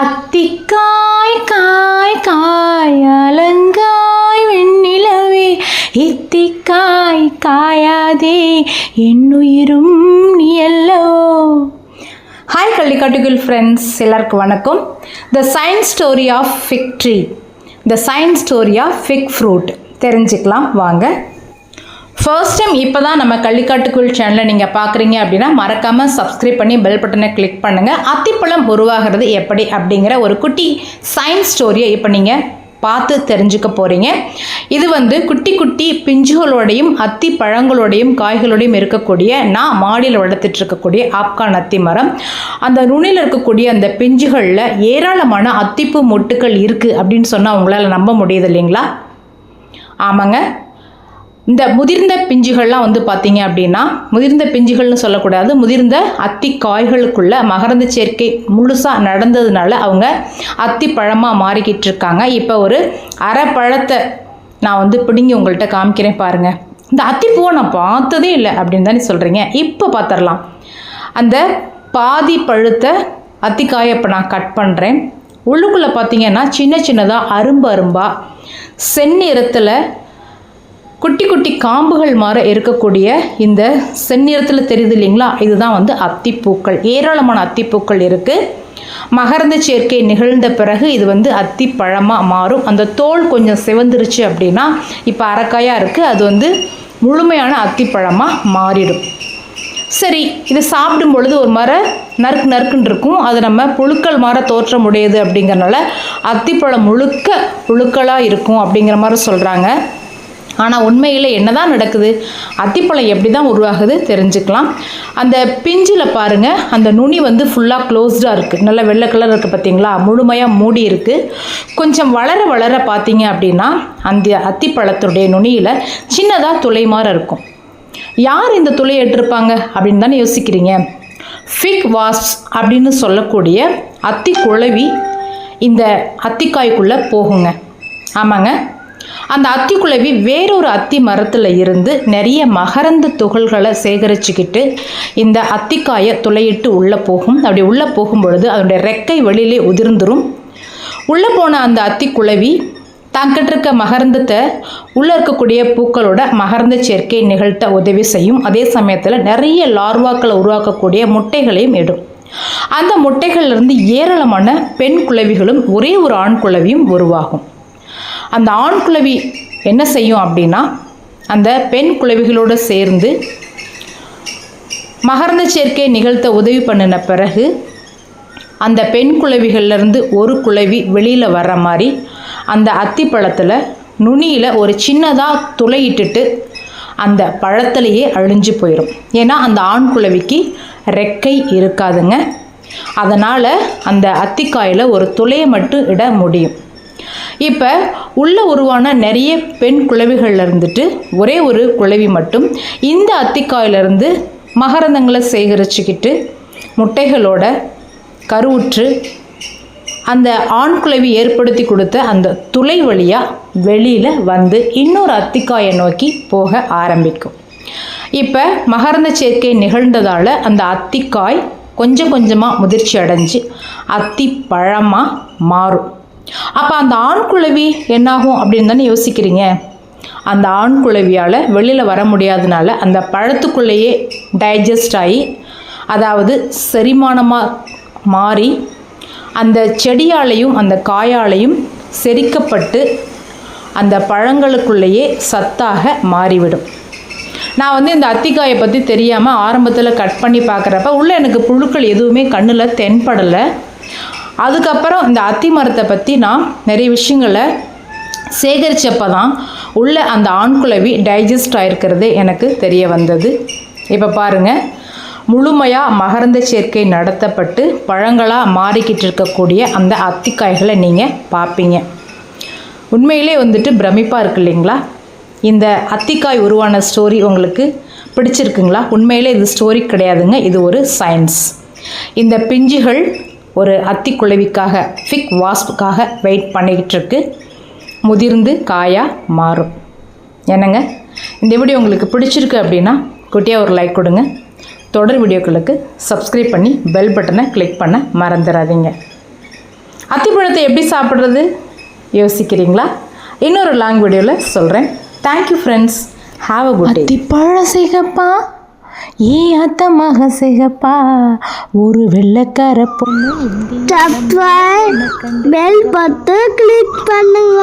அத்திக்காய் காய் காய் அலங்காய் வெண்ணிலவே. இத்திக்காய் காயாதே என்னுயிரும் நீ அல்லவோ. ஹாய் கள்ளிக்காட்டுகள் ஃப்ரெண்ட்ஸ் எல்லாருக்கும் வணக்கம். The science story of fig tree the science story of fig fruit தெரிஞ்சுக்கலாம். வாங்க. ஃபர்ஸ்ட் டைம் இப்போ தான் நம்ம கள்ளிக்காட்டுக்குள் சேனலை நீங்கள் பார்க்குறீங்க அப்படின்னா மறக்காமல் சப்ஸ்கிரைப் பண்ணி பெல் பட்டனை கிளிக் பண்ணுங்கள் அத்திப்பழம் உருவாகிறது எப்படி அப்படிங்கிற ஒரு குட்டி சயின்ஸ் ஸ்டோரியை இப்போ நீங்கள் பார்த்து தெரிஞ்சுக்க போகிறீங்க இது வந்து குட்டி குட்டி பிஞ்சுகளோடையும் அத்தி பழங்களோடையும் காய்களோடையும் இருக்கக்கூடிய நான் மாடியில் வளர்த்துட்டு இருக்கக்கூடிய ஆப்கான் அத்தி மரம். அந்த நுனியில் இருக்கக்கூடிய அந்த பிஞ்சுகளில் ஏராளமான அத்திப்பூ மொட்டுக்கள் இருக்குது அப்படின்னு சொன்னால் உங்களால் நம்ப முடியுது இல்லைங்களா? ஆமாங்க. இந்த முதிர்ந்த பிஞ்சுகள்லாம் வந்து பார்த்தீங்க அப்படின்னா முதிர்ந்த பிஞ்சுகள்னு சொல்லக்கூடாது முதிர்ந்த அத்தி காய்களுக்குள்ள மகரந்த சேர்க்கை முழுசாக நடந்ததுனால அவங்க அத்தி பழமாக மாறிக்கிட்டு இருக்காங்க. இப்போ ஒரு அரை பழத்தை நான் வந்து பிடுங்கி உங்கள்கிட்ட காமிக்கிறேன் பாருங்கள் இந்த அத்திப்பூவை நான் பார்த்ததே இல்லை அப்படின்னு தானே சொல்கிறீங்க இப்போ பார்த்துடலாம் அந்த பாதி பழுத்த அத்திக்காயை இப்போ நான் கட் பண்ணுறேன் உள்ளுக்குள்ளே பார்த்தீங்கன்னா சின்ன சின்னதாக அரும்பு அரும்பாக செந்நிறத்தில் குட்டி குட்டி காம்புகள் மாற இருக்கக்கூடிய இந்த செந்நிறத்தில் தெரியுது இல்லைங்களா? இதுதான் வந்து அத்திப்பூக்கள். ஏராளமான அத்திப்பூக்கள் இருக்குது மகரந்த சேர்க்கை நிகழ்ந்த பிறகு இது வந்து அத்தி பழமாக மாறும். அந்த தோல் கொஞ்சம் சிவந்துருச்சு அப்படின்னா இப்போ அரைக்காயாக இருக்குது அது வந்து முழுமையான அத்திப்பழமாக மாறிடும். சரி இது சாப்பிடும் பொழுது ஒரு மர நறுக்கு நறுக்குன்னு இருக்கும். அது நம்ம புழுக்கள் மாற தோற்றம் உடையது அப்படிங்கிறனால அத்திப்பழம் முழுக்க புழுக்களாக இருக்கும் அப்படிங்கிற மாதிரி சொல்கிறாங்க ஆனால் உண்மையில் என்னதான் நடக்குது? அத்திப்பழம் எப்படி தான் உருவாகுது தெரிஞ்சுக்கலாம். அந்த பிஞ்சில் பாருங்கள் அந்த நுனி வந்து ஃபுல்லாக க்ளோஸ்டாக இருக்குது நல்ல வெள்ளை கலர் இருக்குது பார்த்தீங்களா முழுமையாக மூடி இருக்குது கொஞ்சம் வளர வளர பார்த்தீங்க அப்படின்னா அந்த அத்திப்பழத்துடைய நுனியில் சின்னதாக துளை மாதிரி இருக்கும். யார் இந்த துளையை எட்டிருப்பாங்க அப்படின்னு தானே யோசிக்கிறீங்க? ஃபிக் வாஸ் அப்படின்னு சொல்லக்கூடிய அத்தி குழவி இந்த அத்திக்காய்க்குள்ளே போகுங்க. ஆமாங்க. அந்த அத்திக்குழவி வேறொரு அத்தி மரத்தில் இருந்து நிறைய மகரந்த துகள்களை சேகரிச்சுக்கிட்டு இந்த அத்திக்காயை துளையிட்டு உள்ளே போகும். அப்படி உள்ளே போகும் பொழுது அதனுடைய ரெக்கை வெளியிலே உதிர்ந்துரும். உள்ளே போன அந்த அத்திக்குழவி தங்கிட்ட இருக்க மகரந்தத்தை உள்ளே இருக்கக்கூடிய பூக்களோட மகரந்த சேர்க்கை நிகழ்த்த உதவி செய்யும். அதே சமயத்தில் நிறைய லார்வாக்களை உருவாக்கக்கூடிய முட்டைகளையும் இடும். அந்த முட்டைகள்லேருந்து ஏராளமான பெண் குழவிகளும் ஒரே ஒரு ஆண் குழவியும் உருவாகும். அந்த ஆண் குளவி என்ன செய்யும் அப்படின்னா அந்த பெண் குளவிகளோடு சேர்ந்து மகரந்த சேர்க்கை நிகழ்த்த உதவி பண்ணின பிறகு அந்த பெண் குளவிகள்லேருந்து ஒரு குளவி வெளியில் வர்ற மாதிரி அந்த அத்தி பழத்தில் நுனியில் ஒரு சின்னதாக துளையிட்டுட்டு அந்த பழத்திலேயே அழிஞ்சு போயிடும் ஏன்னா அந்த ஆண் குளவிக்கு ரெக்கை இருக்காதுங்க. அதனால் அந்த அத்திக்காயில் ஒரு துளையை மட்டும் இட முடியும். இப்போ உள்ளே உருவான நிறைய பெண் குளவிகளில் இருந்துட்டு ஒரே ஒரு குழவி மட்டும் இந்த அத்திக்காயிலிருந்து மகரந்தங்களை சேகரிச்சுக்கிட்டு முட்டைகளோட கருவுற்று அந்த ஆண் குழவி ஏற்படுத்தி கொடுத்த அந்த துளை வழியாக வெளியில் வந்து இன்னொரு அத்திக்காயை நோக்கி போக ஆரம்பிக்கும். இப்போ மகரந்த சேர்க்கை நிகழ்ந்ததால் அந்த அத்திக்காய் கொஞ்சம் கொஞ்சமாக முதிர்ச்சி அடைஞ்சு அத்தி பழமாக மாறும். அப்போ அந்த ஆண் குழவி என்னாகும் அப்படின்னு தானே யோசிக்கிறீங்க? அந்த ஆண் குழவியால் வெளியில் வர முடியாதனால அந்த பழத்துக்குள்ளேயே டைஜஸ்ட் ஆகி அதாவது செரிமானமாக மாறி அந்த செடியாலையும் அந்த காயாலையும் செரிக்கப்பட்டு அந்த பழங்களுக்குள்ளேயே சத்தாக மாறிவிடும். நான் வந்து இந்த அத்திக்காயை பற்றி தெரியாமல் ஆரம்பத்தில் கட் பண்ணி பார்க்குறப்ப உள்ளே எனக்கு புழுக்கள் எதுவுமே கண்ணில் தென்படலை. அதுக்கப்புறம் இந்த அத்தி மரத்தை பற்றி நான் நிறைய விஷயங்களை சேகரித்தப்போ தான் உள்ள அந்த ஆண்குழவி டைஜஸ்ட் ஆகிருக்கிறதே எனக்கு தெரிய வந்தது. இப்போ பாருங்கள் முழுமையாக மகரந்த சேர்க்கை நடத்தப்பட்டு பழங்களாக மாறிக்கிட்டு இருக்கக்கூடிய அந்த அத்திக்காய்களை நீங்கள் பார்ப்பீங்க. உண்மையிலே வந்துட்டு பிரமிப்பாக இருக்கு இல்லைங்களா? இந்த அத்திக்காய் உருவான ஸ்டோரி உங்களுக்கு பிடிச்சிருக்குங்களா? உண்மையிலே இது ஸ்டோரி கிடையாதுங்க. இது ஒரு சயின்ஸ் இந்த பிஞ்சுகள் ஒரு அத்தி குழவிக்காக ஃபிக் வாஸ்புக்காக வெயிட் பண்ணிக்கிட்டு இருக்கு முதிர்ந்து காயாக மாறும். என்னங்க? இந்த வீடியோ உங்களுக்கு பிடிச்சிருக்கு அப்படின்னா குட்டியாக ஒரு லைக் கொடுங்க. தொடர் வீடியோக்களுக்கு சப்ஸ்கிரைப் பண்ணி பெல் பட்டனை கிளிக் பண்ண மறந்துடாதீங்க. அத்திப்பழத்தை எப்படி சாப்பிட்றது? யோசிக்கிறீங்களா? இன்னொரு லாங் வீடியோவில் சொல்கிறேன் thank you friends have a good day அத்திப்பழம் சிகப்பா? ஏ அத்தமாக சிகப்பா ஒரு வெள்ளக்கார பொண்ணு. பெல் பார்த்து கிளிக் பண்ணுங்க.